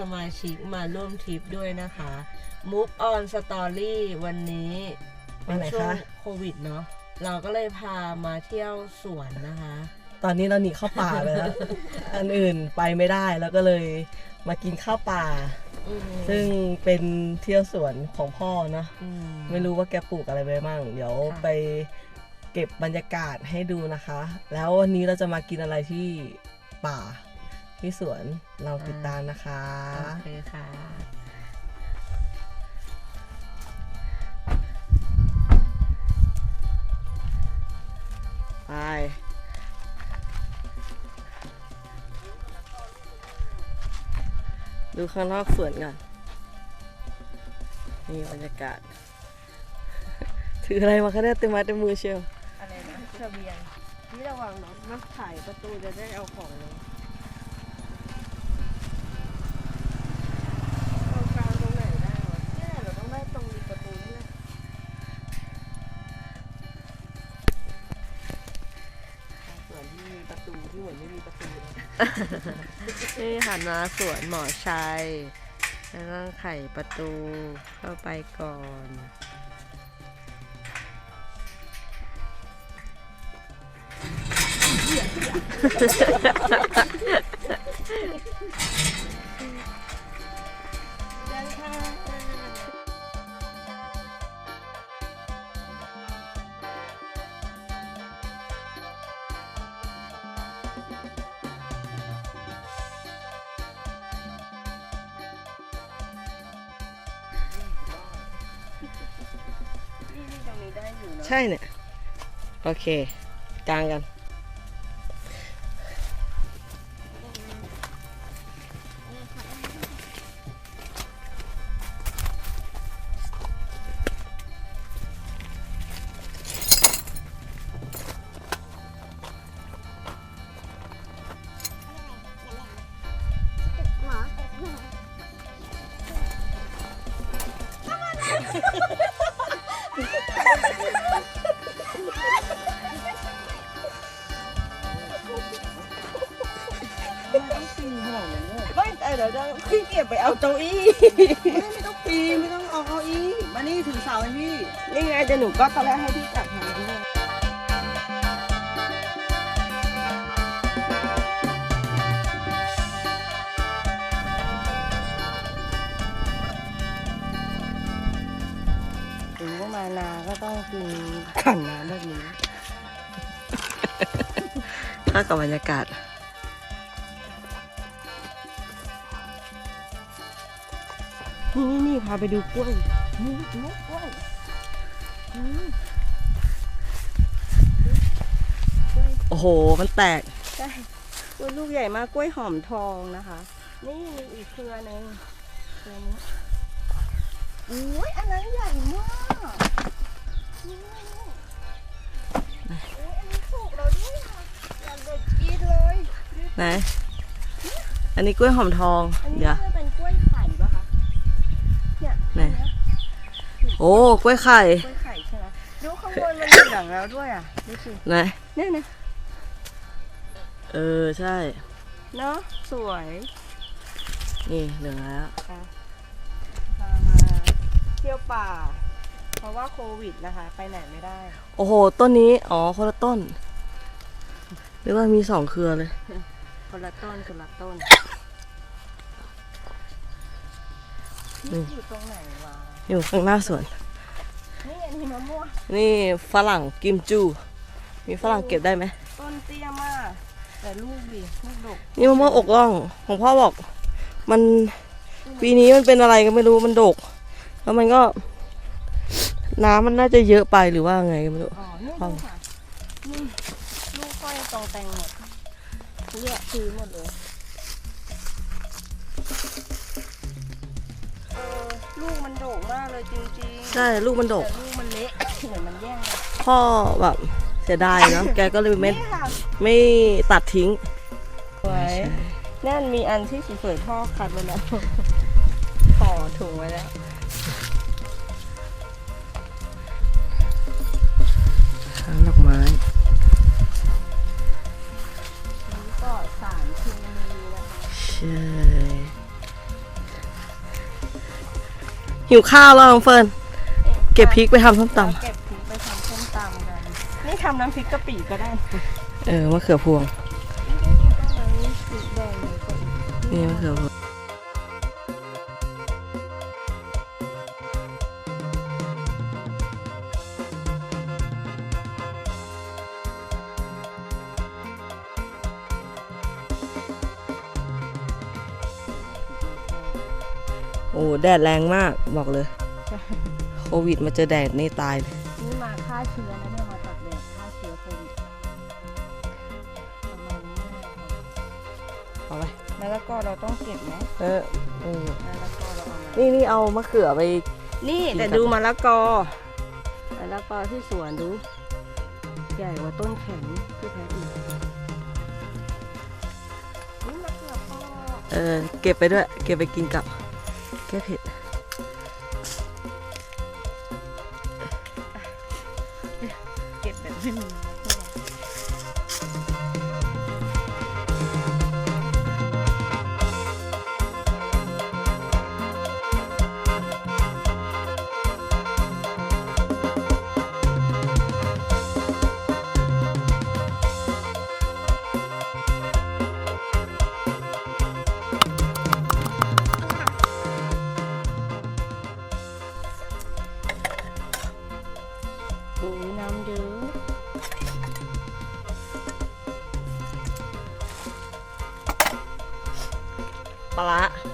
นี้เรามีสมาชิกมาร่วมทริปด้วยนะคะ Move on Story วันนี้เป็นวันไหนช่วงคะ โควิดเนาะเราก็เลยพามาเที่ยวสวนนะคะ ตอนนี้เราหนีเข้าป่าไปแล้ว อันอื่นไปไม่ได้แล้วก็เลยมากินข้าวป่า อืมซึ่งเป็นเที่ยวสวนของพ่อนะ อืม ไม่รู้ว่าแกปลูกอะไรไปบ้าง เดี๋ยวค่ะ ไปเก็บบรรยากาศให้ดูนะคะ แล้ววันนี้เราจะมากินอะไรที่ป่า ที่สวนเราติดตามนะคะ โอเคค่ะ ไป ดูข้างนอกสวนกันนี่บรรยากาศ ถืออะไรมาคะเนี่ยเต็มไม้เต็มมือเชียว อะไรนะเสบียง นี่ระวังเนาะนักถ่ายประตูจะได้เอาของลงเอา นะนี่หันมาสวนหมอชัย แล้วก็ไขประตูเข้าไปก่อนนี่นี่ตรง ได้อยู่นะใช่เนี่ย โอเค กลางกัน ไม่แต่เดี๋ยวจะขี้เกียจไปเอาเก้าอี้ไม่ไม่ต้องปีนไม่ต้องเอาเก้าอี้มานี่ถือเสาให้พี่ นี่ไงจะหนูก็ตอนแรกให้พี่จับหางด้วย ถึงว่ามานาก็ต้องกินขันน้ำแบบนี้ถ้ากับบรรยากาศ นี่นี่นี่พาไปดูกล้วยนี่ดูกล้วยอืมโอ้โห มันแตกใช่กล้วยลูกใหญ่มากกล้วยหอมทองนะคะ นี่มีอีกเครือหนึงเครือนี้อุ้ยอันนั้นใหญ่มากนี่อุ๊ยอันนี้สุกแล้วด้วยอะอยากเด็ดกินเลยไหนอันนี้กล้วยหอมทองอันนี้เดี๋ยวน่าจะเป็นกล้วย ไหนอัเยโอ้กล้วยไข่กล้วยไข่ใช่ไหมดูข้างบนมันเหลืองแล้วด้วยอะดูสิไหนเนี่ยนะเออใช่เนาะสวยนี่เหลืองแล้วค่ะพามาเที่ยวป่า เพราะว่าโควิดนะคะ ไปไหนไม่ได้ โอ้โห ต้นนี้อ๋อคนละต้นหรือว่ามีสองเครือเลย คนละต้นคนละต้น อืมอยู่ตรงไหนวะอยู่ข้างหน้าสวน นี่อันนี้มะม่วงนี่ฝรั่งกิมจู มีฝรั่งเก็บได้ไหม ต้นเตี้ยมาก แต่ลูกดิลูกดกนี่มะม่วงอกร่องของพ่อบอก มันปีนี้มันเป็นอะไรก็ไม่รู้มันดก แล้วมันก็ น้ำมันน่าจะเยอะไปหรือว่าไงก็ไม่รู้อ๋อนี่ฟัดูงค่ะนี่ลูกก้อยตรงแตงหมดเลือกซื้อหมดเลย ลูกมันโด่งมากเลยจริงๆใช่ลูกมันดกแต่ลูกมันเละเหมือนมันแย่งกันพ่อแบบเสียดายเนาะ แกก็เลยไม่นี่ค่ะไม่ตัดทิ้ง สวยนั่นมีอันที่สวยๆพ่อคัดไว้แล้วห่อถุงไว้แล้ว หิวข้าวแล้วน้องเฟิร์นเก็บพริกไปทำส้มตเก็บพริกไปทำส้มตำกัน นี่ทำน้ำพริกกะปิก็ได้ำเออมะเขือพวงนี่พริกแดงเลยก็นี่มะเขือพวง แดดแรงมากบอกเลย โควิดมาเจอแดดนี่ตายเลยนี่มาฆ่าเชื้อนะเนี่ยมาตัดแดดฆ่าเชื้อโควิดประมาณนี้นะคะเอาไปมะละกอเราต้องเก็บไหมเออเออมะละกอเราเอามานี่นี่เอามะเขือไป นี่กินแต่กับดูมะละกอมะละกอที่สวนดู ใหญ่กว่าต้นแขนที่แท้อีกนี่มะเขือเปอกเออเก็บไปด้วย เก็บไปกินกับ แ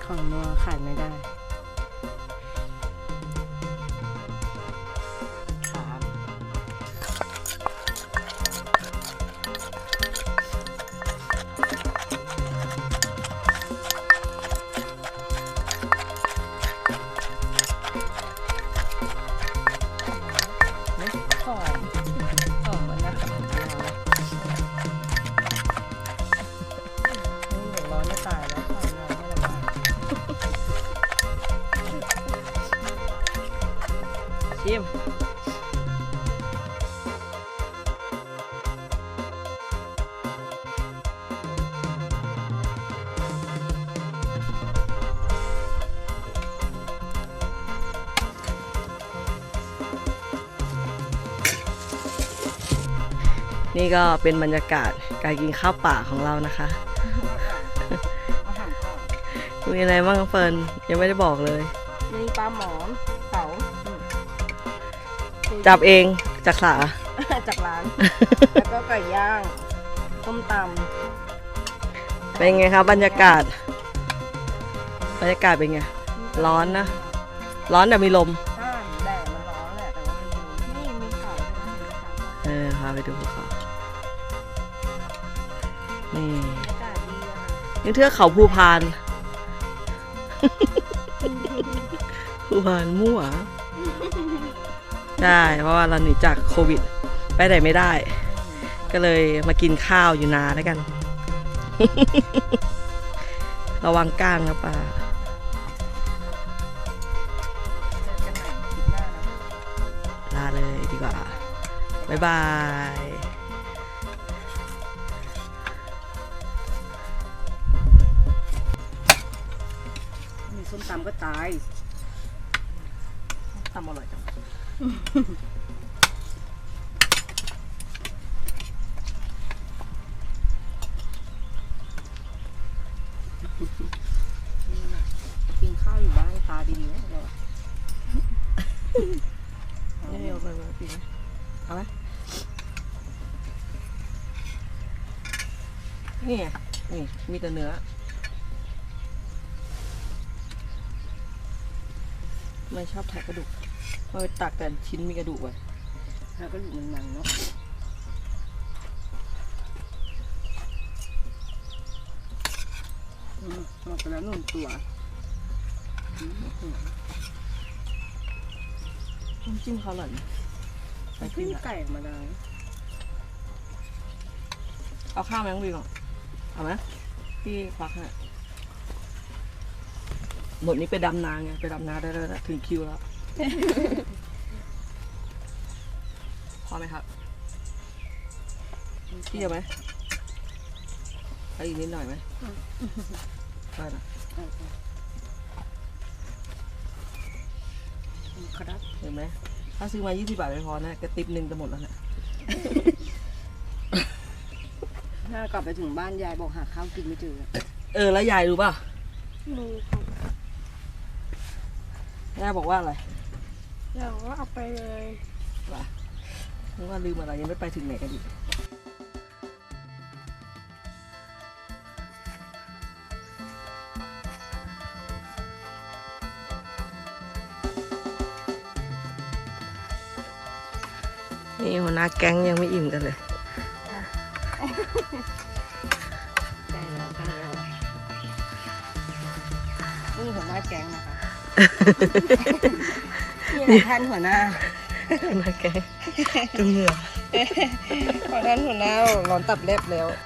ของนัวขาดไม่ได้ นี่ก็เป็นบรรยากาศการกินข้าวป่าของเรานะคะอาหารก่อนมีอะไรบ้างเฟิร์นยังไม่ได้บอกเลย มีปลาหมอนเผาอืมจับเองจากสาจากร้าน แล้วก็ไก่ย่างต้มตเป็นไงครับบรรยากาศ บรรยากาศเป็นไงำร้อนนะ ร้อนแต่มีลมใช่แดดมันร้อนแหละแต่ว่ามันมีนี่มีเขาด้วยนะเห็นไหมคะเออพาไปดูภูเขา นี่บรรยากาศดีอะค่ะนี่เทือกเขาภูพาน ภูพานมั่วใช่เพราะว่าเราหนีจากโควิด ไปไหนไม่ได้ ก็เลยมากินข้าวอยู่นาแล้วกัน ระวังก้างนะป่าเจอกันใหม่คลิปหน้านะลาเลยดีกว่า บ๊ายบาย ส้มตำก็ตายตำอร่อยจังกินข้าวอยู่บ้านตาดีๆนะเรานี่เอาไปมาปีนเอาไหมนี่ไงนี่มีแต่เนื้อ ไม่ชอบแทะกระดูกเพราะไปตักแต่ชิ้นมีกระดูกไว้แล้วก็อยู่มันๆเนาะอืมหมดไปแล้วหนึ่งตัวอืมน้ำจิ้มเขาอร่อยนะไปกิขึ้นนอะไก่มาได้เอาข้าวไหมน้องบีก่อนเอาไหมพี่ควักให้ หมดนี้ไปดำนาไงไปดำนาได้แล้วนะถึงคิวแล้ว พอไหมครับพี่จะไหมเอาอีกนิดหน่อยไหมได้นะเอาครับเห็นไหมถ้าซื้อมา 20 บาทไม่พอนะกระติบหนึ่งจะหมดแล้วนะถ้ากลับไปถึงบ้านยายบอกหาข้าวกินไม่เจอ เออ แล้วยายรู้ป่ะมือครับ ยายบอกว่าอะไรเราก็เอาไปเลยนึกว่าลืมอะไรยังไม่ไปถึงไหนกันอีกนี่หัวหน้าแก๊งยังไม่อิ่มกันเลยนี่หัวหน้าแก๊งนะคะ นี่แหละท่านหัวหน้าหัวหน้าแก๊งจุ่มเหงื่อ ขอท่านหัวหน้าร้อนตับแลบแล้วใ